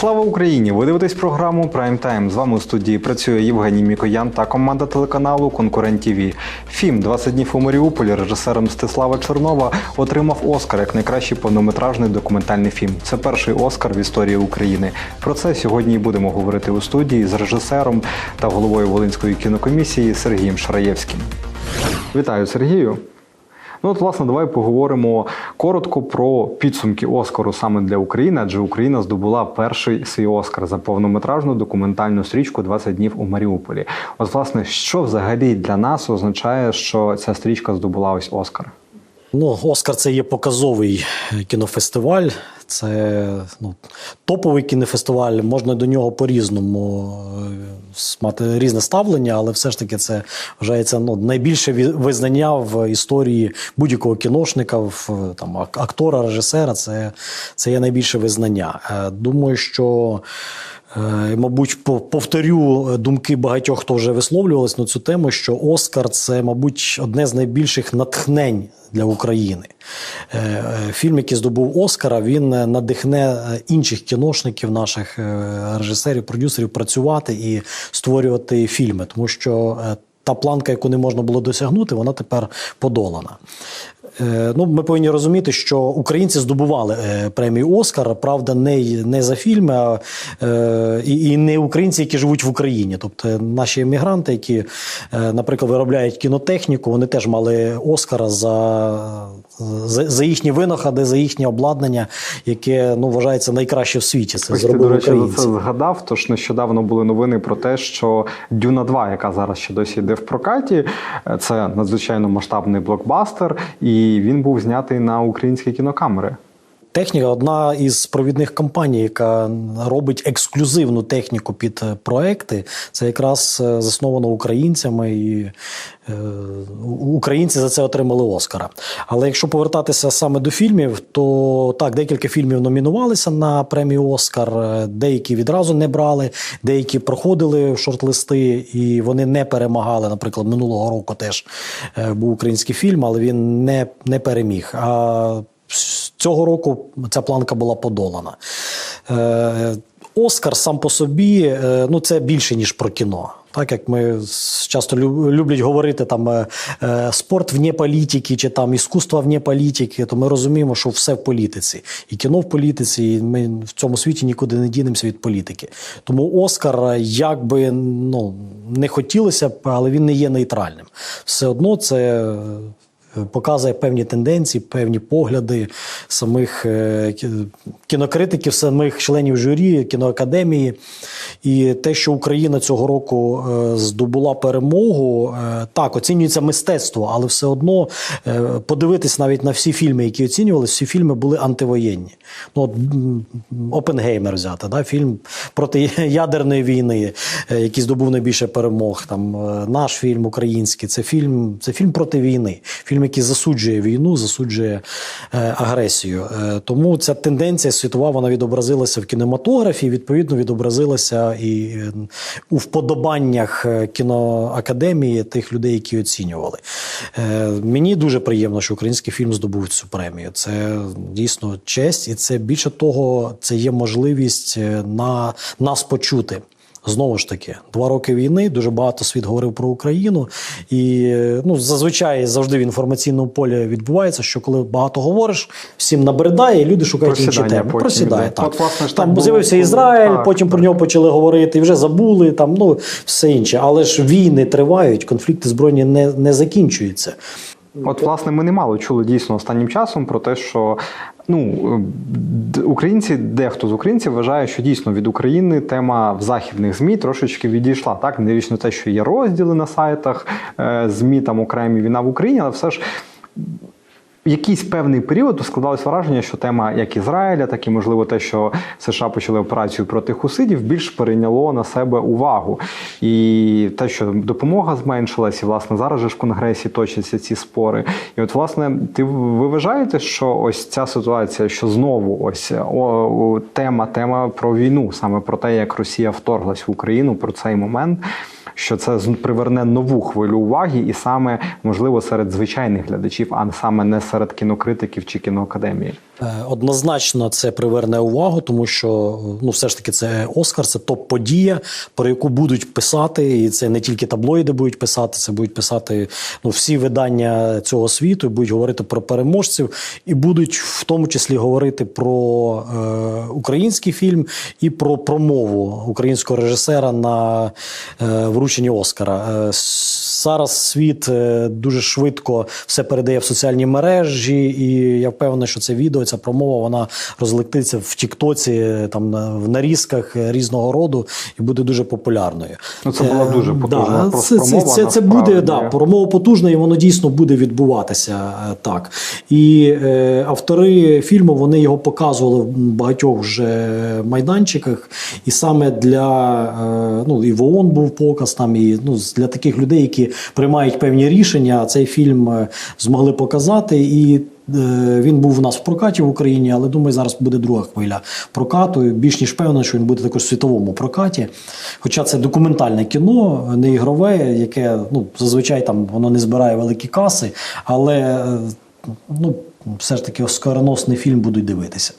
Слава Україні! Ви дивитесь програму Прайм Тайм. З вами у студії працює Євгеній Мікоян та команда телеканалу Конкурент ТВ. Фільм «20 днів у Маріуполі режисера Мстислава Чорнова отримав Оскар як найкращий повнометражний документальний фільм. Це перший Оскар в історії України. Про це сьогодні і будемо говорити у студії з режисером та головою Волинської кінокомісії Сергієм Шараєвським. Вітаю, Сергію. Ну, от, власне, давай поговоримо коротко про підсумки Оскару саме для України, адже Україна здобула перший свій Оскар за повнометражну документальну стрічку «20 днів у Маріуполі. От, власне, що взагалі для нас означає, що ця стрічка здобула ось Оскар? Ну, Оскар це є показовий кінофестиваль. Це ну, топовий кінофестиваль. Можна до нього по-різному е, мати різне ставлення, але все ж таки це вважається ну, найбільше визнання в історії будь-якого кіношника, в, там, актора, режисера. Це, це є найбільше визнання. Е, Думаю, що. Е, Мабуть, по- повторю думки багатьох, хто вже висловлювалися на цю тему, що Оскар це, мабуть, одне з найбільших натхнень для України. Фільм, який здобув Оскара, він надихне е, інших кіношників, наших е, режисерів, продюсерів працювати і створювати фільми, тому що е, та планка, яку не можна було досягнути, вона тепер подолана. Е, Ну, ми повинні розуміти, що українці здобували е, премію Оскар, правда, не, не за фільми, а е, і, і не українці, які живуть в Україні. Тобто наші емігранти, які, наприклад, виробляють кінотехніку, вони теж мали Оскара за, за, за їхні винаходи, за їхнє обладнання, яке ну, вважається найкраще в світі. Це Ось ти, до зробили речі, за українці. це згадав. Тож нещодавно були новини про те, що Дюна 2, яка зараз ще досі йде в прокаті, це надзвичайно масштабний блокбастер, і він був знятий на українські кінокамери. Техніка одна із провідних компаній, яка робить ексклюзивну техніку під е, проекти. Це якраз е, засновано українцями, і е, українці за це отримали Оскара. Але якщо повертатися саме до фільмів, то так, декілька фільмів номінувалися на премію Оскар, деякі відразу не брали, деякі проходили в шорт-листи, і вони не перемагали. Наприклад, минулого року теж був український фільм, але він не, не переміг. А Цього року ця планка була подолана. Е, Оскар сам по собі е, ну це більше ніж про кіно. Так як ми часто люблять говорити там е, спорт вне політики чи там іскусство вне політики, то ми розуміємо, що все в політиці, і кіно в політиці, і ми в цьому світі нікуди не дінемося від політики. Тому Оскар, як би ну не хотілося б, але він не є нейтральним. Все одно це. Е, Показує певні тенденції, певні погляди самих е, кінокритиків, самих членів журі, кіноакадемії. І те, що Україна цього року е, здобула перемогу, так, оцінюється мистецтво, але все одно подивитись навіть на всі фільми, які оцінювалися, всі фільми були антивоєнні. Ну, от, Опенгеймер взяти, да, фільм проти ядерної війни, який здобув найбільше перемог. Там, наш фільм український, це фільм, це фільм проти війни. Фільм, який засуджує війну, засуджує е, агресію. Е, тому ця тенденція світова вона відобразилася в кінематографі, відповідно, відобразилася і е, у вподобаннях кіноакадемії тих людей, які оцінювали. Мені дуже приємно, що український фільм здобув цю премію. Це дійсно честь, і це більше того, це є можливість на нас почути. Знову ж таки, два роки війни, дуже багато світ говорив про Україну, і ну зазвичай завжди в інформаційному полі відбувається, що коли багато говориш, всім набридає, і люди шукають інші теми. потім Просідає так. От, власне, ж там було, з'явився Ізраїль, так, потім про нього почали говорити, і вже забули. Там ну все інше. Але ж війни тривають, конфлікти збройні не, не закінчуються. От, власне, ми немало чули дійсно останнім часом про те, що ну українці, дехто з українців вважає, що дійсно від України тема в західних змі трошечки відійшла. Так, не те, що є розділи на сайтах е, змі там окремі війна в Україні, але все ж. Якийсь певний період складалось враження, що тема як Ізраїля, так і можливо те, що США почали операцію проти хусидів, більш перейняло на себе увагу. І те, що допомога зменшилась, і власне зараз же в конгресі точаться ці спори. І от, власне, ти ви вважаєте, що ось ця ситуація, що знову ось о, тема, тема про війну, саме про те, як Росія вторглась в Україну, про цей момент. Що це приверне нову хвилю уваги, і саме можливо серед звичайних глядачів, а саме не серед кінокритиків чи кіноакадемії. Е, Однозначно це приверне увагу, тому що ну все ж таки це Оскар, це топ-подія, про яку будуть писати, і це не тільки таблоїди будуть писати, це будуть писати ну, всі видання цього світу, будуть говорити про переможців, і будуть в тому числі говорити про е, український фільм і про промову українського режисера на е, врученні Оскара. Е, Зараз світ е, дуже швидко все передає в соціальні мережі, і я впевнений, що це відео, ця промова, вона розлетиться в Тіктоці, е, там в нарізках е, різного роду і буде дуже популярною. Ну, це була дуже потужна да, це, це, промова, це, це буде да, промова потужна, і воно дійсно буде відбуватися так. І е, автори фільму вони його показували в багатьох вже майданчиках. І саме для е, ну і в ООН був показ там, і ну для таких людей, які приймають певні рішення, цей фільм е, змогли показати і. е, Він був у нас в прокаті в Україні, але думаю, зараз буде друга хвиля прокату. Більш ніж певно, що він буде також в світовому прокаті. Хоча це документальне кіно, не ігрове, яке ну, зазвичай там воно не збирає великі каси, але е, ну, все ж таки оскароносний фільм будуть дивитися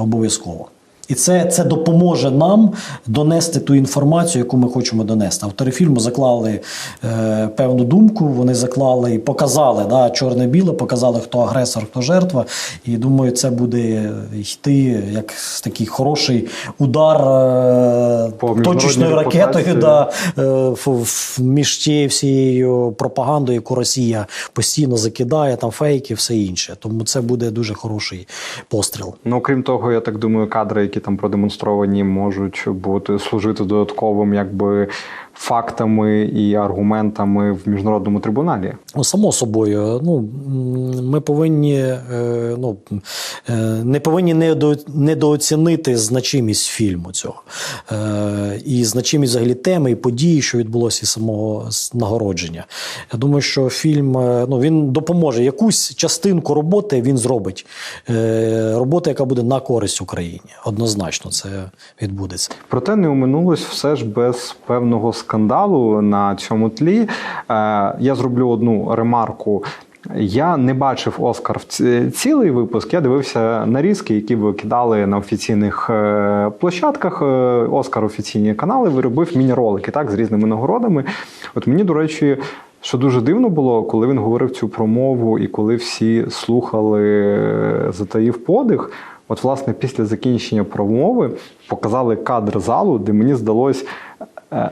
обов'язково. І це, це допоможе нам донести ту інформацію, яку ми хочемо донести. Автори фільму заклали е, певну думку, вони заклали і показали да, чорне-біле, показали, хто агресор, хто жертва. І думаю, це буде йти як такий хороший удар е, По точечною ракетою да, е, в- в- між тією всією пропагандою, яку Росія постійно закидає, там фейки, все інше. Тому це буде дуже хороший постріл. Ну, крім того, я так думаю, кадри, які там продемонстровані, можуть бути служити додатковим, якби фактами і аргументами в міжнародному трибуналі. Ну, само собою, ну ми повинні е, ну, е, не повинні недо, недооцінити значимість фільму цього е, і значимість взагалі теми і події, що відбулося із самого нагородження. Я думаю, що фільм ну, він допоможе якусь частинку роботи він зробить. Робота, яка буде на користь Україні. Однозначно, це відбудеться. Проте не оминулось все ж без певного скандалу на цьому тлі. Е, я зроблю одну ремарку. Я не бачив Оскар в цілий випуск. Я дивився нарізки, які викидали на офіційних е, площадках. Е, Оскар офіційні канали виробив міні-ролики так з різними нагородами. От мені, до речі. Що дуже дивно було, коли він говорив цю промову, і коли всі слухали, затаїв подих. От, власне, після закінчення промови показали кадр залу, де мені здалось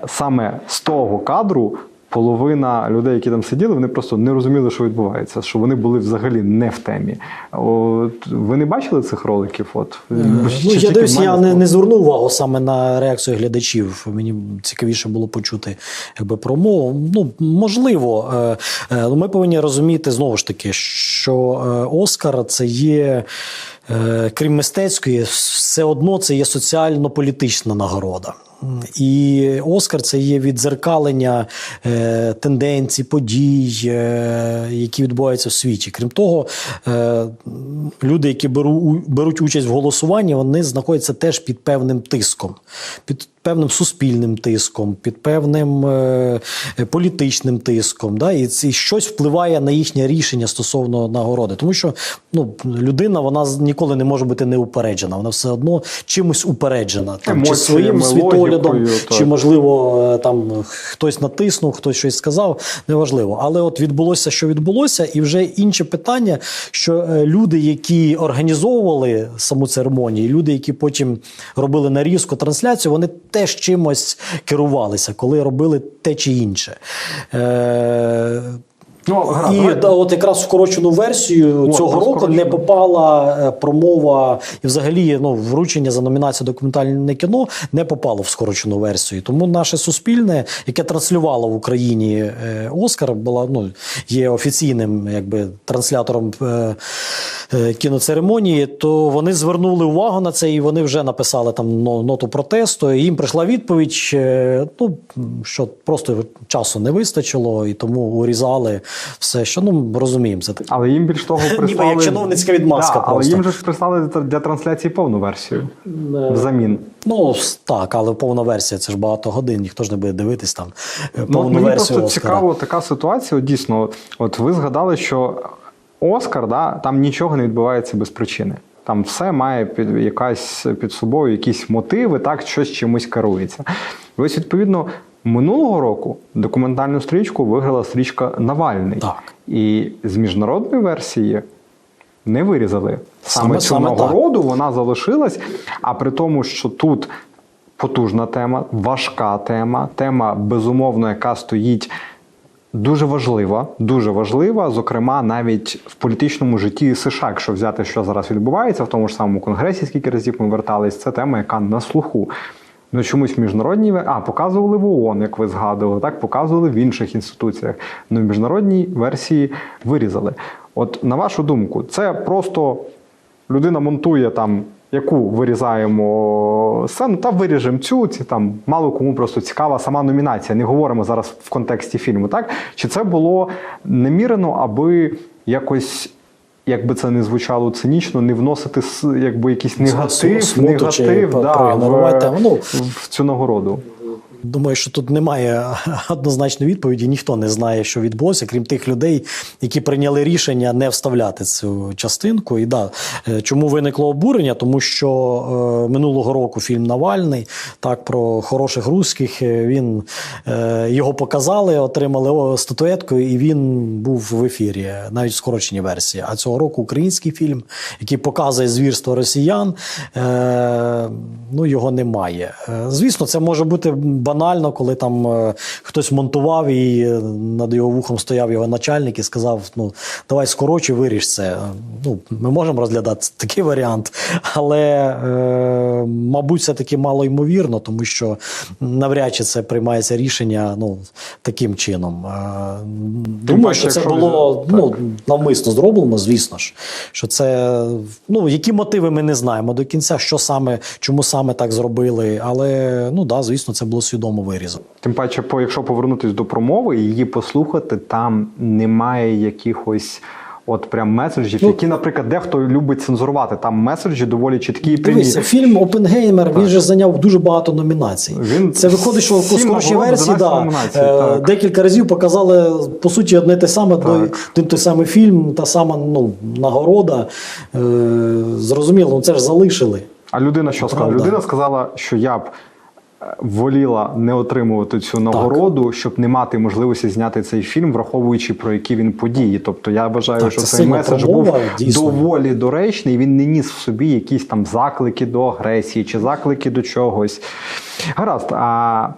саме з того кадру. Половина людей, які там сиділи, вони просто не розуміли, що відбувається, що вони були взагалі не в темі. От ви не бачили цих роликів? От Ну, тільки я в дивлюсь, я не, не звернув увагу саме на реакцію глядачів. Мені цікавіше було почути якби промову. Ну можливо, е, е, ну, ми повинні розуміти знову ж таки, що е, Оскар це є. е, Крім мистецької, все одно це є соціально-політична нагорода. І Оскар це є відзеркалення е, тенденцій, подій, е, які відбуваються в світі. Крім того, е, люди, які беру, беруть участь в голосуванні, вони знаходяться теж під певним тиском, під певним суспільним тиском, під певним е, політичним тиском. Да? І це щось впливає на їхнє рішення стосовно нагороди. Тому що ну, людина вона ніколи не може бути неупереджена. Вона все одно чимось упереджена. Там, чи своїм світоглядом, чи можливо е, там хтось натиснув, хтось щось сказав. Неважливо. Але от відбулося, що відбулося, і вже інше питання, що е, люди, які організовували саму церемонію, люди, які потім робили нарізку, трансляцію, вони теж чимось керувалися, коли робили те чи інше. Е, Ну, гаразд, і давай. от якраз скорочену версію О, цього року не попала е, промова і взагалі ну, вручення за номінацію документальне кіно не попало в скорочену версію. Тому наше суспільне, яке транслювало в Україні е, Оскар, була ну, є офіційним якби, транслятором е, е, кіноцеремонії, то вони звернули увагу на це і вони вже написали там ноту протесту. І їм прийшла відповідь, е, ну, що просто часу не вистачило, і тому урізали все, що ну розуміємо, це. Але їм більш того прислали... Ніби як чиновницька відмазка Да, але їм же ж прислали для трансляції повну версію взамін. Ну так, але повна версія це ж багато годин, ніхто ж не буде дивитись там повну Ну, мені версію. просто Оскара. цікаво така ситуація. Дійсно, от ви згадали, що Оскар, да, там нічого не відбувається без причини. Там все має під якась під собою якісь мотиви, так щось чимось керується. І ось відповідно минулого року документальну стрічку виграла стрічка Навальний. Так. І з міжнародної версії не вирізали саме, Саме- цю саме так. вона залишилась. А при тому, що тут потужна тема, важка тема, тема, безумовно, яка стоїть. Дуже важлива, дуже важлива, зокрема, навіть в політичному житті США, якщо взяти, що зараз відбувається, в тому ж самому конгресі, скільки разів ми вертались, це тема, яка на слуху. Ну чомусь в міжнародній а показували в ООН, як ви згадували, так показували в інших інституціях. Ну в міжнародній версії вирізали. От на вашу думку, це просто людина монтує там. Яку вирізаємо сцену, та виріжемо цю, ці там мало кому просто цікава сама номінація. Не говоримо зараз в контексті фільму, так? Чи це було немірено, аби якось, як би це не звучало цинічно, не вносити якби якийсь негатив, смуту негатив да, проігнорувати в. Ну, в цю нагороду. Думаю, що тут немає однозначної відповіді. Ніхто не знає, що відбулося, крім тих людей, які прийняли рішення не вставляти цю частинку. І да, е, чому виникло обурення? Тому що е, минулого року фільм Навальний так про хороших русських. е, Він е, його показали, отримали статуетку, і він був в ефірі, навіть в скороченій версії. А цього року український фільм, який показує звірство росіян, е, ну його немає. Е, Звісно, це може бути банально, коли там е, хтось монтував і е, над його вухом стояв його начальник і сказав: ну давай скорочуй, виріж це. Е, Ну, ми можемо розглядати такий варіант, але е, мабуть, все таки мало ймовірно, тому що навряд чи це приймається рішення ну таким чином. Е, Думаю, що це було ну, навмисно зроблено, звісно ж. Що це ну які мотиви ми не знаємо до кінця, що саме, чому саме так зробили. Але ну да, звісно, це було свідомо вирізано. Тим паче, якщо повернутись до промови і її послухати, там немає якихось. От прям меседжів, Ну, які, наприклад, дехто любить цензурувати. Там меседжі доволі чіткі і прямі. Дивися, фільм Опенгеймер він же зайняв дуже багато номінацій. Він це виходить, що в сім версії да, е, так. декілька разів показали по суті одне те саме, Так. той, той самий фільм, та сама ну, нагорода. Е, зрозуміло, ну це ж залишили. А людина що сказала? Людина сказала, що я б воліла не отримувати цю нагороду, щоб не мати можливості зняти цей фільм, враховуючи про які він події. Тобто я вважаю, Так, що це цей меседж промова, був дійсно. доволі доречний. Він не ніс в собі якісь там заклики до агресії чи заклики до чогось. Гаразд. А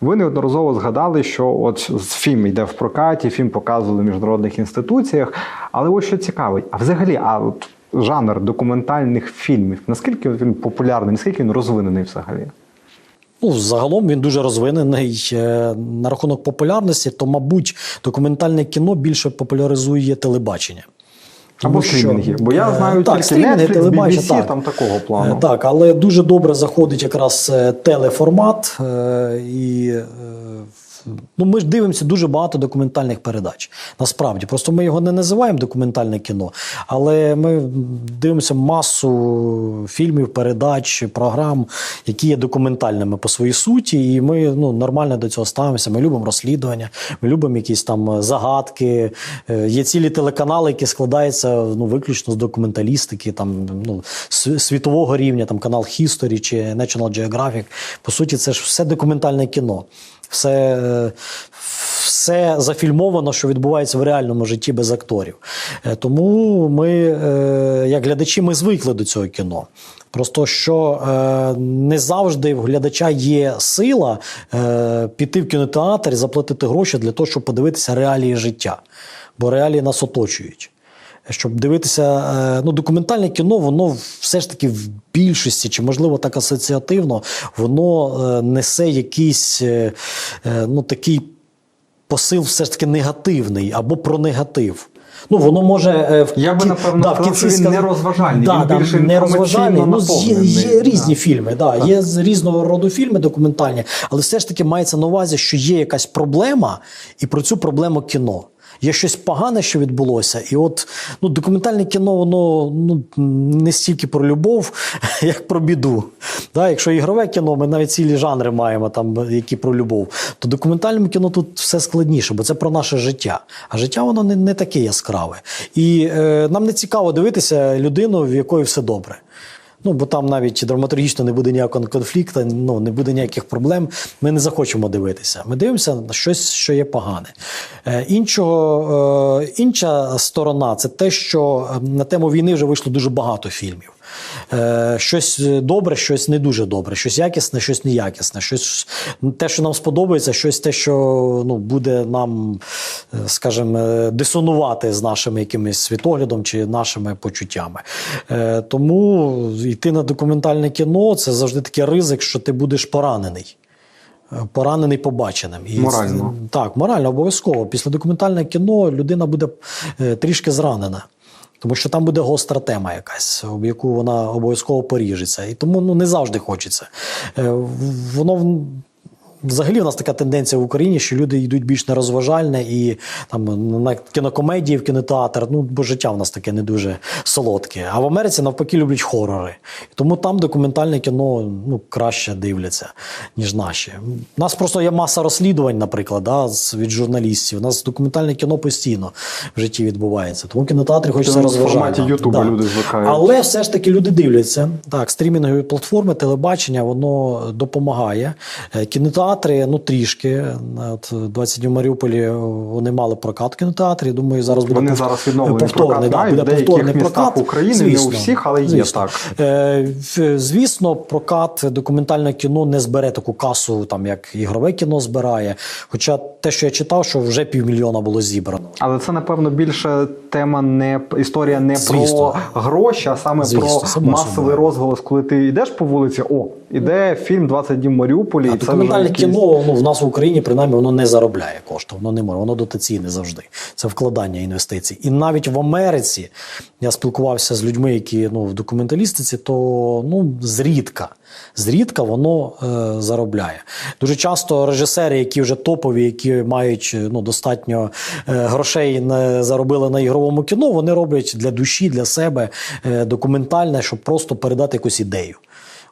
ви неодноразово згадали, що от фільм йде в прокаті, фільм показували в міжнародних інституціях. Але ось що цікавить, а взагалі, а от жанр документальних фільмів, наскільки він популярний, наскільки він розвинений взагалі? Ну, загалом він дуже розвинений Е, на рахунок популярності, то, мабуть, документальне кіно більше популяризує телебачення. Або стрімінги. Бо я Е, знаю так, тільки стрімінги, Netflix, телебачення, BBC, так. там такого плану. Е, Так, але дуже добре заходить якраз телеформат. І е, ну, ми ж дивимося дуже багато документальних передач. Насправді, просто ми його не називаємо документальне кіно, але ми дивимося масу фільмів, передач, програм, які є документальними по своїй суті, і ми ну, нормально до цього ставимося. Ми любимо розслідування, ми любимо якісь там загадки. Е, Є цілі телеканали, які складаються ну, виключно з документалістики, там ну, світового рівня, там канал History чи National Geographic. По суті, це ж все документальне кіно. Все, все зафільмовано, що відбувається в реальному житті без акторів. Е, Тому ми, е, як глядачі, ми звикли до цього кіно. Просто що е, не завжди в глядача є сила піти в кінотеатр і заплатити гроші для того, щоб подивитися реалії життя. Бо реалії нас оточують. Щоб дивитися, е, ну, документальне кіно, воно все ж таки в більшості, чи можливо так асоціативно, воно е, несе якийсь е, ну, такий посил все ж таки негативний або про негатив. Ну, воно може в Я би, напевно, сказав, в кінці він сказ- не розважальний, Да, він да, більше не розважальний. Ну, є, є різні да. фільми, да, є з різного роду фільми документальні, але все ж таки мається на увазі, що є якась проблема, і про цю проблему кіно. Є щось погане, що відбулося, і от ну, документальне кіно, воно ну, не стільки про любов, як про біду. Да, якщо ігрове кіно, ми навіть цілі жанри маємо, там, які про любов, то документальному кіно тут все складніше, бо це про наше життя. А життя воно не, не таке яскраве. І е, нам не цікаво дивитися людину, в якої все добре. Ну, бо там навіть драматургічно не буде ніякого конфлікту, ну, не буде ніяких проблем. Ми не захочемо дивитися. Ми дивимося на щось, що є погане. Е, іншого, е, інша сторона це те, що е, на тему війни вже вийшло дуже багато фільмів. Е, щось добре, щось не дуже добре, щось якісне, щось неякісне, щось те, що нам сподобається, щось те, що ну, буде нам, е, скажімо, е, дисонувати з нашим якимось світоглядом чи нашими почуттями. Е, Тому йти на документальне кіно це завжди такий ризик, що ти будеш поранений. Е, Поранений побаченим. І Морально. це- так, морально обов'язково. Після документального кіно людина буде е, трішки зранена. Тому що там буде гостра тема якась, об яку вона обов'язково поріжеться. І тому ну, не завжди хочеться. Е, Воно взагалі у нас така тенденція в Україні, що люди йдуть більш на розважальне і там на кінокомедії в кінотеатр. Ну, бо життя в нас таке не дуже солодке. А в Америці навпаки люблять хорори. Тому там документальне кіно ну, краще дивляться, ніж наші. У нас просто є маса розслідувань, наприклад, да, від журналістів. У нас документальне кіно постійно в житті відбувається. Тому в кінотеатрі хочеться Тому в форматі Ютуба люди звикають. Але все ж таки люди дивляться. Так, стрімінгові платформи, телебачення, воно допомагає. Е, Кінотеатри, ну трішки. От 20 в Маріуполі вони мали прокат в кінотеатрі. Думаю, зараз буде Вони пов- зараз відновлені повторний, прокат да, буде повторний прокат. України, не у всіх, але є так. Е, Звісно, прокат документальне кіно не збере таку касу, там як ігрове кіно збирає. Хоча те, що я читав, що вже півмільйона було зібрано. Але це, напевно, більше тема не історія не Звісно. про гроші, а саме Звісно, про масовий розголос, коли ти йдеш по вулиці, о, іде фільм 20 днів Маріуполі, А і це документальне якийсь- кіно ну, в нас в Україні принаймні воно не заробляє кошти, воно не може, воно дотаційне завжди. Це вкладання інвестицій. І навіть в Америці я спілкувався з людьми, які ну, в документалістиці, то ну, зрідка. Зрідка воно е, заробляє. Дуже часто режисери, які вже топові, які мають ну, достатньо е, грошей не заробили на ігровому кіно, вони роблять для душі, для себе е, документальне, щоб просто передати якусь ідею.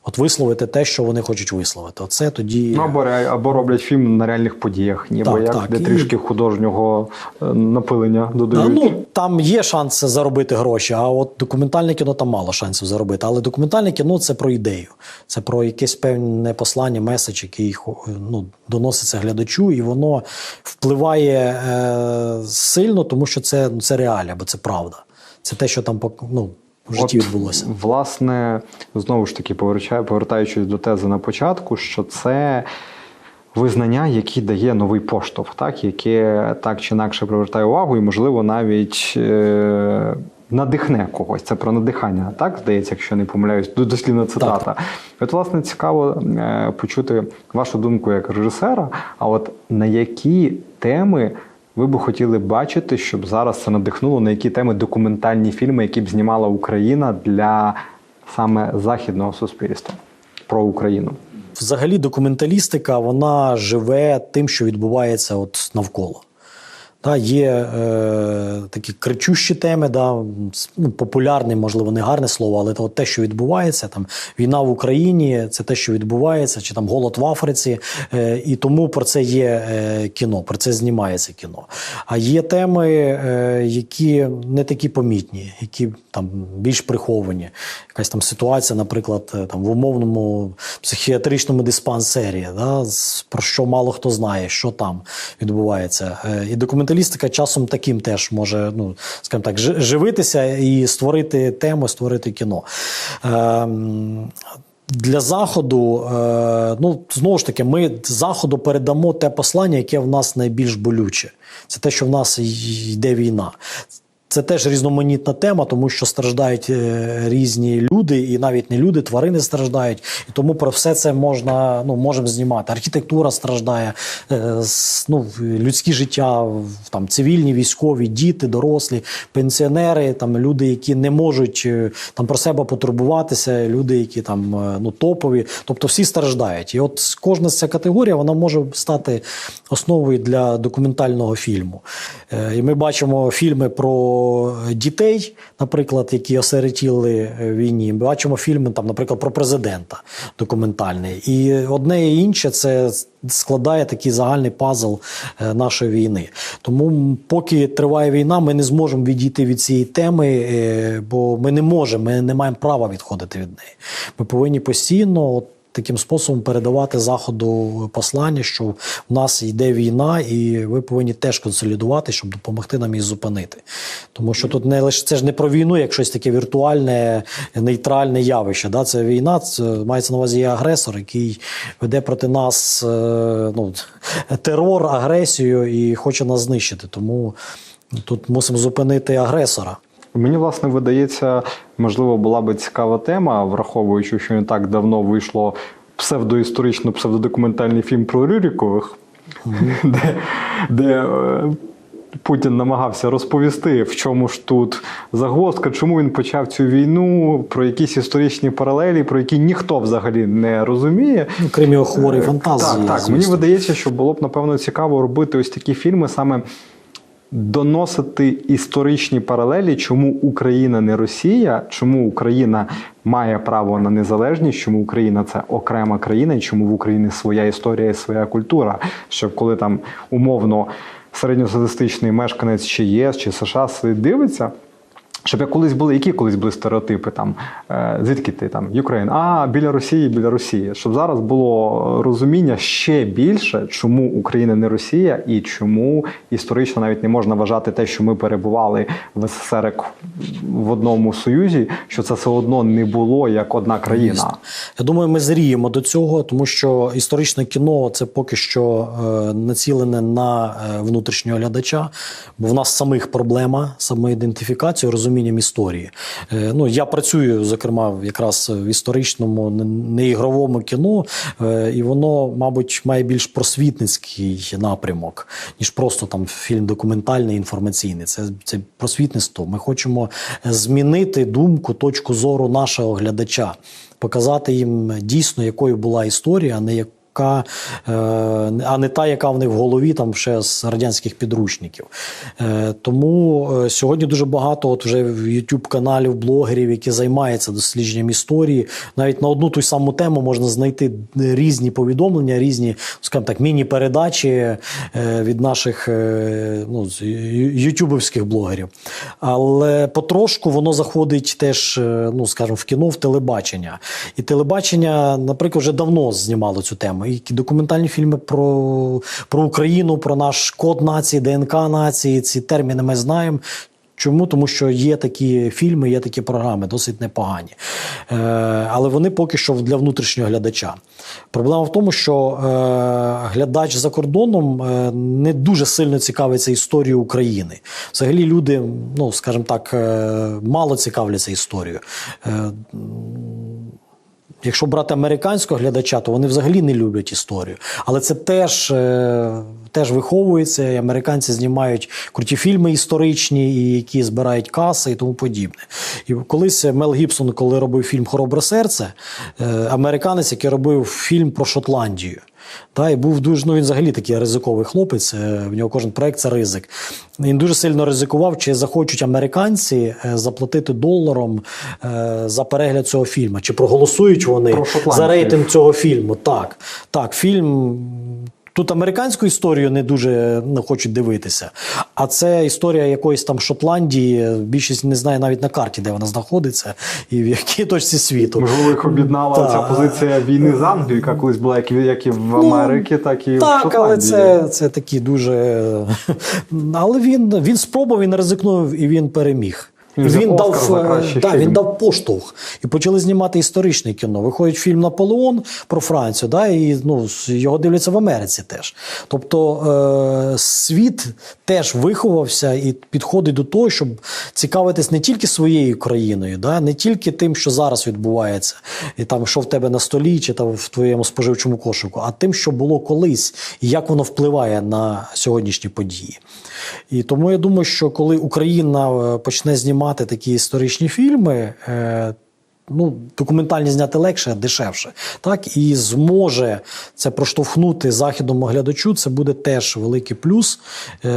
От висловити те, що вони хочуть висловити. Оце тоді. Ну, або, або роблять фільм на реальних подіях, ніби Так, як, так, де і- трішки художнього е, напилення додають. ну, там є шанс заробити гроші, а от документальне кіно там мало шансів заробити. Але документальне кіно це про ідею, це про якесь певне послання, меседж, який ну, доноситься глядачу, і воно впливає е, сильно, тому що це, ну, це реалія, бо це правда. Це те, що там ну, в житті От, відбулося. Власне, знову ж таки, повертаю- повертаючись до тези на початку, що це визнання, яке дає новий поштовх, так, яке так чи інакше привертає увагу, і, можливо, навіть е- надихне когось. Це про надихання, так здається, якщо не помиляюсь, дослівна цитата. От, власне, цікаво е- почути вашу думку як режисера, а от на які теми. Ви би хотіли бачити, щоб зараз це надихнуло на які теми документальні фільми, які б знімала Україна для саме західного суспільства про Україну. Взагалі, документалістика вона живе тим, що відбувається от навколо. Та, є е, такі кричущі теми, да, ну, популярне, можливо, не гарне слово, але от те, що відбувається, там війна в Україні, це те, що відбувається, чи там голод в Африці. Е, і тому про це є е, кіно, про це знімається кіно. А є теми, е, які не такі помітні, які там більш приховані. Якась там ситуація, наприклад, е, там в умовному психіатричному диспансері, да, про що мало хто знає, що там відбувається. Е, І документалістика часом таким теж може, ну скажімо так, живитися і створити тему, створити кіно. Ем, для заходу, е, ну знову ж таки, ми заходу передамо те послання, яке в нас найбільш болюче. Це те, що в нас йде війна. Це теж різноманітна тема, тому що страждають е, різні люди, і навіть не люди, тварини страждають. І тому про все це можна ну можемо знімати. Архітектура страждає, е, ну, людські життя, там цивільні, військові, діти, дорослі, пенсіонери, там люди, які не можуть е, там про себе потурбуватися, люди, які там ну топові, тобто всі страждають. І от кожна з ця категорія вона може стати основою для документального фільму. І ми бачимо фільми про дітей, наприклад, які осиротіли в війні. Ми бачимо фільми, там, наприклад, про президента документальний. І одне і інше це складає такий загальний пазл е, нашої війни. Тому, поки триває війна, ми не зможемо відійти від цієї теми, е, бо ми не можемо, ми не маємо права відходити від неї. Ми повинні постійно. От, Таким способом передавати заходу послання, що в нас йде війна, і ви повинні теж консолідувати, щоб допомогти нам її зупинити. Тому що тут не лише це ж не про війну, як щось таке віртуальне, нейтральне явище. Да? Це війна, це мається на увазі агресор, який веде проти нас е, ну, терор, агресію і хоче нас знищити. Тому тут мусимо зупинити агресора. Мені власне видається, можливо, була би цікава тема, враховуючи, що не так давно вийшло псевдоісторично псевдодокументальний фільм про Рюрікових, де, де е, Путін намагався розповісти, в чому ж тут загвоздка, чому він почав цю війну, про якісь історичні паралелі, про які ніхто взагалі не розуміє. Ну, крім його хворої фантазії. Так, так. звісно. Мені видається, що було б напевно цікаво робити ось такі фільми, саме доносити історичні паралелі, чому Україна не Росія, чому Україна має право на незалежність, чому Україна це окрема країна, і чому в Україні своя історія і своя культура. Щоб коли там умовно середньостатистичний мешканець чи ЄС, чи США дивиться. Щоб як колись були, які колись були стереотипи там, е, звідки ти там, Україна, а біля Росії, біля Росії. Щоб зараз було розуміння ще більше, чому Україна не Росія і чому історично навіть не можна вважати те, що ми перебували в СССР в одному союзі, що це все одно не було як одна країна. Я думаю, ми зріємо до цього, тому що історичне кіно це поки що е, націлене на е, внутрішнього глядача, бо в нас самих проблема самоідентифікації, розумінням історії. Е, ну, я працюю, зокрема, якраз в історичному, не- неігровому кіно, е, і воно, мабуть, має більш просвітницький напрямок, ніж просто там фільм документальний, інформаційний. Це, це просвітництво. Ми хочемо змінити думку, точку зору нашого глядача, показати їм дійсно, якою була історія, а не як. Яка, е, а не та, яка в них в голові там ще з радянських підручників. Е, Тому е, сьогодні дуже багато от вже youtube каналів блогерів, які займаються дослідженням історії. Навіть на одну ту саму тему можна знайти різні повідомлення, різні, скажімо так, міні-передачі від наших ну, з ютубовських блогерів. Але потрошку воно заходить теж, ну скажімо, в кіно, в телебачення. І телебачення, наприклад, вже давно знімало цю тему. І документальні фільми про, про Україну, про наш код нації, ДНК нації, ці терміни ми знаємо. Чому? Тому що є такі фільми, є такі програми, досить непогані. Е, але вони поки що для внутрішнього глядача. Проблема в тому, що е, глядач за кордоном е, не дуже сильно цікавиться історією України. Взагалі люди, ну скажімо так, е, мало цікавляться історією. Е, Якщо брати американського глядача, то вони взагалі не люблять історію. Але це теж, е, теж виховується, і американці знімають круті фільми історичні, які збирають каси і тому подібне. І колись Мел Гібсон, коли робив фільм Хоробре серце, е, американець, який робив фільм про Шотландію. Та, і був дуже, ну він взагалі такий ризиковий хлопець. е, В нього кожен проект це ризик. Він дуже сильно ризикував, чи захочуть американці е, заплатити доларом е, за перегляд цього фільму, чи проголосують вони Про за рейтинг цього фільму. Так, так, фільм. Тут американську історію не дуже хочуть дивитися. А це історія якоїсь там Шотландії. Більшість не знає навіть на карті, де вона знаходиться, і в якій точці світу. Можливо, їх об'єднала Так. ця позиція війни з Англією, яка колись була як, і- як і в Ну, Америці, так і в Так, Шотландії. але це, це такі дуже. Але він, він спробував, він ризикнув і він переміг. Він він дав, за е, він дав поштовх. І почали знімати історичне кіно. Виходить фільм Наполеон про Францію, да, і ну, його дивляться в Америці теж. Тобто е, світ теж виховався і підходить до того, щоб цікавитись не тільки своєю країною, да, не тільки тим, що зараз відбувається, і там, що в тебе на столі, чи там в твоєму споживчому кошику, а тим, що було колись, і як воно впливає на сьогоднішні події. І тому я думаю, що коли Україна е, почне знімати такі історичні фільми, е, ну, документальні зняти легше, дешевше, так і зможе це проштовхнути західному глядачу, це буде теж великий плюс е,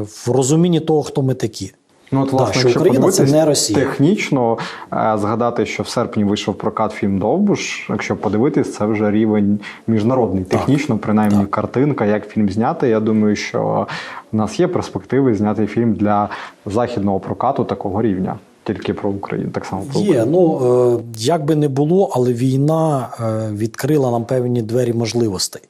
в розумінні того, хто ми такі. Ну, от, Да, що якщо Україна це не Росія. технічно, е, згадати, що в серпні вийшов прокат фільм Довбуш. Якщо подивитись, це вже рівень міжнародний. Технічно, принаймні, Так. картинка, як фільм зняти. Я думаю, що в нас є перспективи зняти фільм для західного прокату такого рівня. Тільки про Україну, так само про Є, ну е, як би не було, але війна е, відкрила нам певні двері можливостей.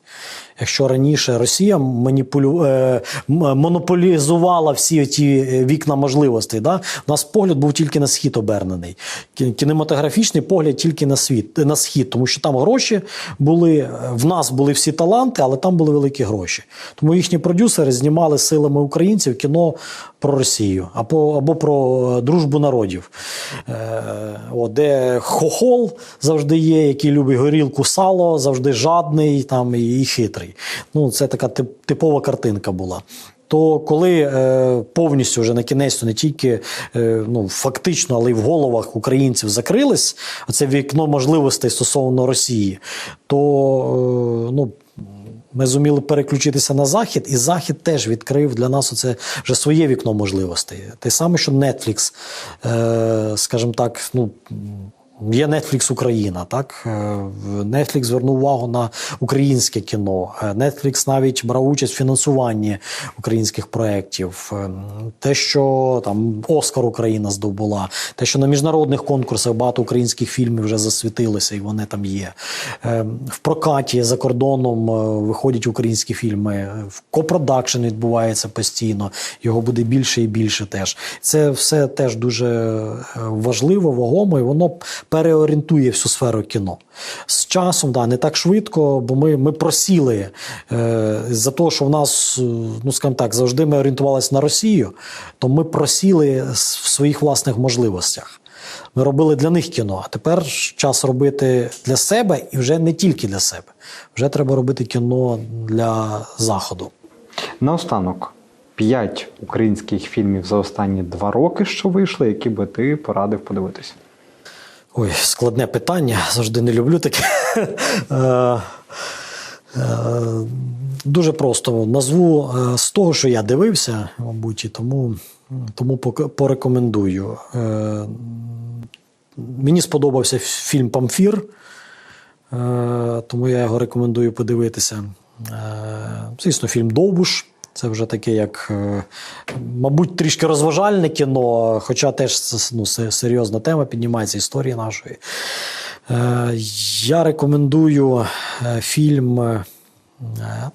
Якщо раніше Росія маніпулю... е, монополізувала всі ті е, вікна можливостей, да? у нас погляд був тільки на схід обернений. Кінематографічний погляд тільки на світ, на схід, тому що там гроші були, е, в нас були всі таланти, але там були великі гроші. Тому їхні продюсери знімали силами українців кіно про Росію або, або про е, дружбу народів, е, о, де хохол завжди є, який любить горілку сало, завжди жадний там, і, і хитрий. Ну, це така тип- типова картинка була. То коли е, повністю вже на кінець не тільки е, ну, фактично, але й в головах українців закрилось оце вікно можливостей стосовно Росії, то е, ну, ми зуміли переключитися на захід, і захід теж відкрив для нас оце вже своє вікно можливостей. Те саме, що Netflix, е, скажімо так, ну. Є Netflix Україна, так Е, Netflix звернув увагу на українське кіно. Е, Netflix навіть брав участь в фінансуванні українських проєктів. Е, Те, що там Оскар Україна здобула, те, що на міжнародних конкурсах багато українських фільмів вже засвітилися, і вони там є. В прокаті за кордоном виходять українські фільми. В копродакшн відбувається постійно. Його буде більше і більше теж. Це все теж дуже важливо, вагомо, і воно переорієнтує всю сферу кіно. З часом, да, не так швидко, бо ми, ми просіли е, за того, що в нас, е, ну скажімо так, завжди ми орієнтувалися на Росію, то ми просіли в своїх власних можливостях. Ми робили для них кіно, а тепер час робити для себе і вже не тільки для себе. Вже треба робити кіно для заходу. Наостанок, п'ять українських фільмів за останні два роки, що вийшли, які би ти порадив подивитися. Ой, складне питання. Завжди не люблю таке. Е, е, Дуже просто назву е, з того, що я дивився, мабуть, і тому, тому порекомендую. Мені сподобався фільм Памфір, тому я його рекомендую подивитися. Звісно, фільм Довбуш. Це вже таке, як, е, мабуть, трішки розважальне кіно, хоча теж ну, серйозна тема піднімається історії нашої. Е, Я рекомендую е, фільм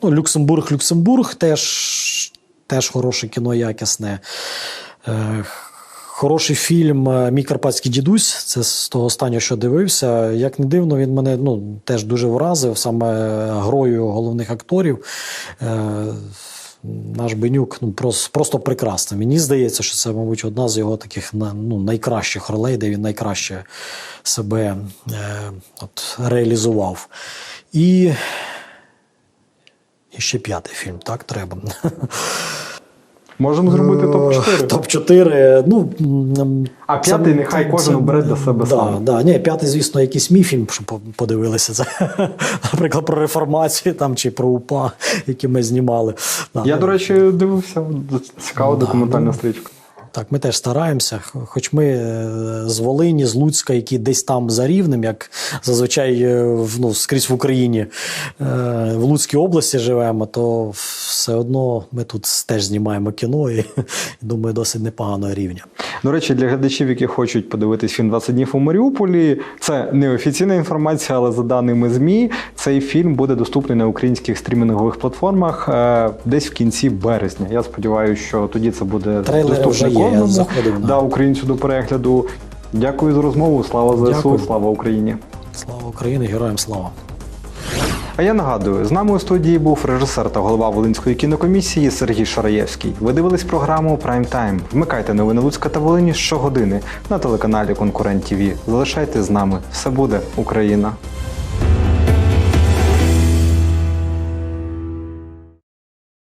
ну, Люксембург, Люксембург, теж, теж хороше кіно, якісне. Хороший фільм Мій карпатський дідусь. Це з того останнього, що дивився. Як не дивно, він мене ну, теж дуже вразив саме грою головних акторів. Наш Бенюк ну, просто, просто прекрасно. Мені здається, що це, мабуть, одна з його таких ну, найкращих ролей, де він найкраще себе е, от, реалізував. І, і ще п'ятий фільм, так, треба. Можемо зробити топ-4. Топ-4. Ну, А п'ятий нехай кожен обере для себе да, сам. Да, ні, п'ятий, звісно, якийсь мій фільм, щоб по- подивилися. Це, наприклад, про реформацію там, чи про УПА, які ми знімали. Да, Я, ну, до речі, дивився. Цікава Да, документальна ну, стрічка. Так, ми теж стараємося. Хоч ми е, з Волині, з Луцька, які десь там за рівнем, як зазвичай е, ну, скрізь в Україні, е, в Луцькій області живемо, то все одно ми тут теж знімаємо кіно і думаю, досить непоганого рівня. До речі, для глядачів, які хочуть подивитись фільм «20 днів у Маріуполі, це не офіційна інформація, але за даними ЗМІ, цей фільм буде доступний на українських стрімінгових платформах десь в кінці березня. Я сподіваюся, що тоді це буде Трейлери доступний кожному да. українцю до перегляду. Дякую за розмову. Слава ЗСУ, Дякую. слава Україні. Слава Україні, героям слава! А я нагадую, з нами у студії був режисер та голова Волинської кінокомісії Сергій Шараєвський. Ви дивились програму Прайм Тайм. Вмикайте новини Луцька та Волині щогодини на телеканалі Конкурент ТВ. Залишайтесь з нами. Все буде Україна.